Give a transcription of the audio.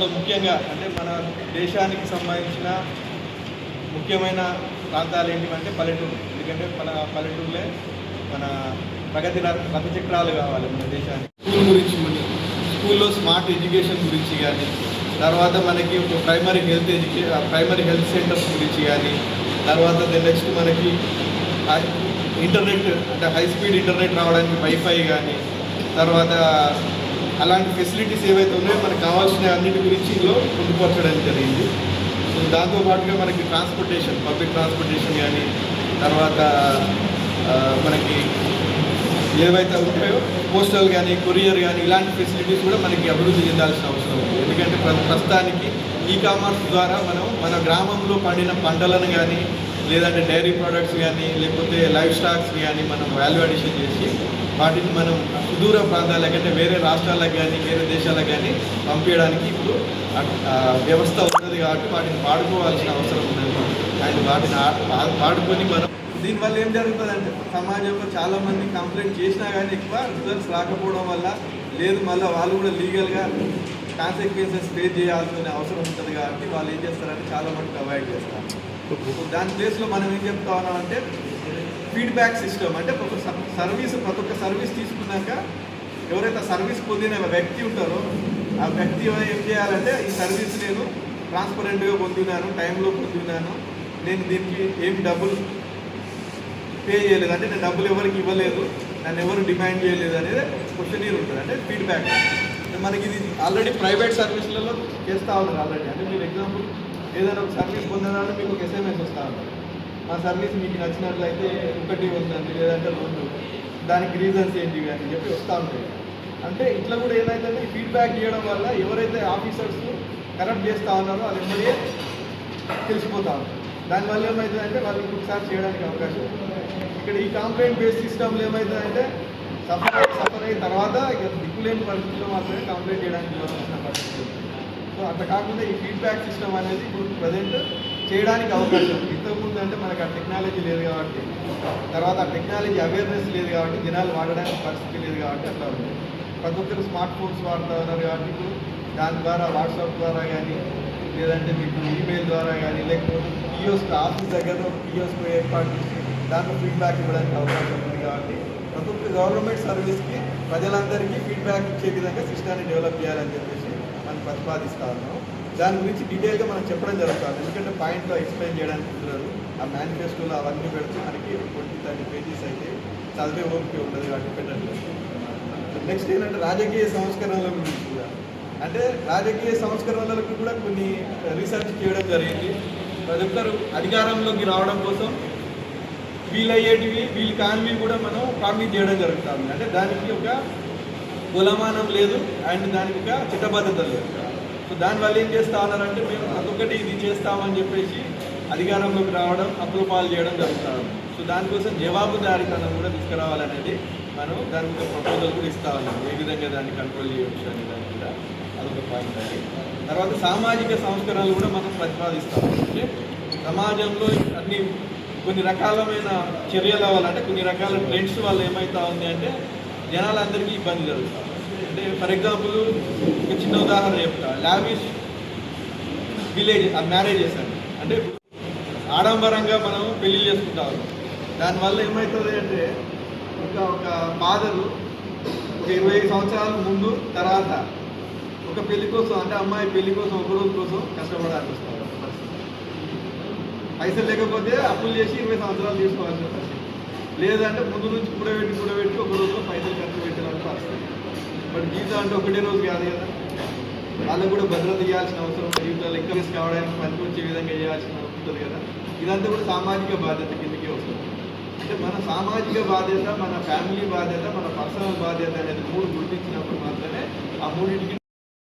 దాంట్లో ముఖ్యంగా అంటే మన దేశానికి సంబంధించిన ముఖ్యమైన ప్రాంతాలు ఏంటివంటే పల్లెటూరు. ఎందుకంటే మన పల్లెటూరులే మన ప్రగతి రథ రథ చక్రాలు కావాలి మన దేశానికి. స్కూల్ గురించి స్కూల్లో స్మార్ట్ ఎడ్యుకేషన్ గురించి కానీ తర్వాత మనకి ఒక ప్రైమరీ హెల్త్ ఎడ్యుకే ప్రైమరీ హెల్త్ సెంటర్స్ గురించి కానీ తర్వాత నెక్స్ట్ మనకి ఇంటర్నెట్ అంటే హై స్పీడ్ ఇంటర్నెట్ రావడానికి వైఫై కానీ తర్వాత అలాంటి ఫెసిలిటీస్ ఏవైతే ఉన్నాయో మనకు కావాల్సిన అన్నిటి గురించి ఇందులో పొందుపరచడం జరిగింది. సో దాంతో పాటుగా మనకి ట్రాన్స్పోర్టేషన్ పబ్లిక్ ట్రాన్స్పోర్టేషన్ కానీ తర్వాత మనకి ఏవైతే ఉంటాయో పోస్టల్ కానీ కొరియర్ కానీ ఇలాంటి ఫెసిలిటీస్ కూడా మనకి అభివృద్ధి చెందాల్సిన అవసరం ఉంది. ఎందుకంటే ప్ర- ప్రస్తుతానికి ఈ కామర్స్ ద్వారా మనం మన గ్రామంలో పండిన పంటలను కానీ లేదంటే డైరీ ప్రోడక్ట్స్ కానీ లేకపోతే లైఫ్ స్టాక్స్ కానీ మనం వాల్యూ అడిషన్ చేసి వాటిని మనం సుదూర ప్రాంతాలకు అంటే వేరే రాష్ట్రాలకు కానీ వేరే దేశాలకు కానీ పంపించడానికి ఇప్పుడు వ్యవస్థ ఉన్నది కాబట్టి వాటిని వాడుకోవాల్సిన అవసరం ఉన్నది. అండ్ వాటిని వాడుకొని మనం దీనివల్ల ఏం జరుగుతుందంటే సమాజంలో చాలామంది కంప్లైంట్ చేసినా కానీ ఎక్కువ రిజల్ట్స్ రాకపోవడం వల్ల లేదు మళ్ళీ వాళ్ళు కూడా లీగల్గా కాన్సిక్వెన్సెస్ పే చేయాల్సిన అవసరం ఉంటుంది కాబట్టి వాళ్ళు ఏం చేస్తారంటే చాలా మటుకు అవాయిడ్ చేస్తారు. దాని ప్లేస్లో మనం ఏం చెప్తా ఉన్నాం అంటే ఫీడ్బ్యాక్ సిస్టమ్ అంటే ఒక సర్వీస్ ప్రతి ఒక్క సర్వీస్ తీసుకున్నాక ఎవరైతే సర్వీస్ పొందిన వ్యక్తి ఉంటారో ఆ వ్యక్తి ఏం చేయాలంటే ఈ సర్వీస్ నేను ట్రాన్స్పరెంట్గా పొందినాను టైంలో పొందినాను నేను దీనికి ఏం డబ్బులు పే చేయలేదు అంటే నేను డబ్బులు ఎవరికి ఇవ్వలేదు నన్ను ఎవరు డిమాండ్ చేయలేదు అనేది క్వశ్చనీర్ ఉంటుంది. అంటే ఫీడ్బ్యాక్ మనకి ఇది ఆల్రెడీ ప్రైవేట్ సర్వీసులలో చేస్తూ ఉన్నారు ఆల్రెడీ అంటే మీరు ఎగ్జాంపుల్ ఏదైనా ఒక సర్వీస్ పొందడానికి మీకు ఒక ఎస్ఎంఎస్ వస్తాను ఆ సర్వీస్ మీకు నచ్చినట్లయితే ఒకటి వస్తుంది లేదంటే రెండు. దానికి రీజన్స్ ఏంటివి అని చెప్పి వస్తూ ఉంటాయి అంటే ఇట్లా కూడా ఏమైందంటే ఫీడ్బ్యాక్ ఇవ్వడం వల్ల ఎవరైతే ఆఫీసర్స్ కరెక్ట్ చేస్తూ ఉన్నారో అది ఎమ్మడే తెలిసిపోతా దానివల్ల ఏమవుతుందంటే వాళ్ళు ఇంకొకసారి చేయడానికి అవకాశం ఇక్కడ ఈ కంప్లైంట్ బేస్ సిస్టమ్లో ఏమవుతుందంటే సఫర్ సఫర్ అయిన తర్వాత ఇక దిక్కులేని పరిస్థితుల్లో మాత్రమే కంప్లైంట్ చేయడానికి పరిస్థితి సో అట్లా కాకుండా ఈ ఫీడ్బ్యాక్ సిస్టమ్ అనేది ఇప్పుడు ప్రజెంట్ చేయడానికి అవకాశం ఇంతకుముందు అంటే మనకు ఆ టెక్నాలజీ లేదు కాబట్టి తర్వాత ఆ టెక్నాలజీ అవేర్నెస్ లేదు కాబట్టి జనాలు వాడడానికి పరిస్థితి లేదు కాబట్టి అట్లా ఉంది. ప్రతి ఒక్కరు స్మార్ట్ ఫోన్స్ వాడుతూ ఉన్నారు కాబట్టి ఇప్పుడు దాని ద్వారా వాట్సాప్ ద్వారా కానీ లేదంటే మీకు ఈమెయిల్ ద్వారా కానీ లేకపోతే పిఓస్కి ఆఫీస్ దగ్గర పిఓస్కి ఏర్పాటు చేసి దాంట్లో ఫీడ్బ్యాక్ ఇవ్వడానికి అవకాశం ఉంది కాబట్టి ప్రతి ఒక్క గవర్నమెంట్ సర్వీస్కి ప్రజలందరికీ ఫీడ్బ్యాక్ ఇచ్చే విధంగా సిస్టాన్ని డెవలప్ చేయాలని చెప్పేసి మనం ప్రతిపాదిస్తా ఉన్నాం దాని గురించి డీటెయిల్గా మనం చెప్పడం జరుగుతుంది. ఎందుకంటే పాయింట్లో ఎక్స్ప్లెయిన్ చేయడానికి కుదరదు. ఆ మేనిఫెస్టోలో అవన్నీ పెడితే మనకి ట్వంటీ థర్టీ పేజెస్ అయితే చదివే ఓపిక ఉండదు కాబట్టి నెక్స్ట్ ఏంటంటే రాజకీయ సంస్కరణల గురించి కూడా. అంటే రాజకీయ సంస్కరణలకు కూడా కొన్ని రీసెర్చ్ చేయడం జరిగింది. ప్రతి ఒక్కరు అధికారంలోకి రావడం కోసం వీలయ్యేటివి వీళ్ళు కానివి కూడా మనం ప్రామిస్ చేయడం జరుగుతుంది. అంటే దానికి ఒక కులమానం లేదు అండ్ దానికి ఒక చిట్టబద్ధత లేదు. సో దానివల్ల ఏం చేస్తా ఉన్నారంటే మేము అదొకటి ఇది చేస్తామని చెప్పేసి అధికారంలోకి రావడం అప్రూపాలు పాలు చేయడం జరుగుతుంది సో దానికోసం జవాబుదారీతనం కూడా తీసుకురావాలనేది మనం దానికి ఒక ప్రపోజల్ కూడా ఇస్తా ఉన్నాం. ఏ విధంగా దాన్ని కంట్రోల్ చేయవచ్చు అనే దాని కూడా అదొక పాయింట్ అది. తర్వాత సామాజిక సంస్కరణలు కూడా మనం ప్రతిపాదిస్తాం. అంటే సమాజంలో అన్ని కొన్ని రకాలమైన చర్యల వల్ల అంటే కొన్ని రకాల ట్రెండ్స్ వల్ల ఏమవుతా ఉంది అంటే జనాలందరికీ ఇబ్బంది జరుగుతుంది అంటే ఫర్ ఎగ్జాంపుల్ ఒక చిన్న ఉదాహరణ చెప్తా. లావిష్ విలేజ్ ఆ మ్యారేజెస్ అండి అంటే ఆడంబరంగా మనం పెళ్ళి చేసుకుంటాం దానివల్ల ఏమవుతుంది అంటే ఒక ఒక ఫాదరు ఒక ఇరవై సంవత్సరాల ముందు తర్వాత ఒక పెళ్ళి కోసం అంటే అమ్మాయి పెళ్ళి కోసం ఒక రోజు కోసం కష్టపడాల్సి వస్తుంది. పైసలు లేకపోతే అప్పులు చేసి ఇరవై సంవత్సరాలు తీసుకోవాల్సిన పరిస్థితి లేదంటే ముందు నుంచి కూడబెట్టి కూడబెట్టి ఒక రోజులో పైసలు ఖర్చు పెట్టడానికి పరిస్థితి బట్ జీవితం అంటే ఒకటే రోజు కాదు కదా. వాళ్ళకు కూడా భద్రత ఇవ్వాల్సిన అవసరం జీవితాలు జీవితంలో ఎంకరేజ్ కావడానికి పనికొచ్చే విధంగా చేయాల్సిన ఉంటుంది కదా. ఇదంతా కూడా సామాజిక బాధ్యత కిందకే వస్తుంది. అంటే మన సామాజిక బాధ్యత మన ఫ్యామిలీ బాధ్యత మన పర్సనల్ బాధ్యత అనేది మూడు గుర్తించినప్పుడు మాత్రమే ఆ మూడింటికి